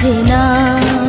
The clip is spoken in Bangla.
লাগে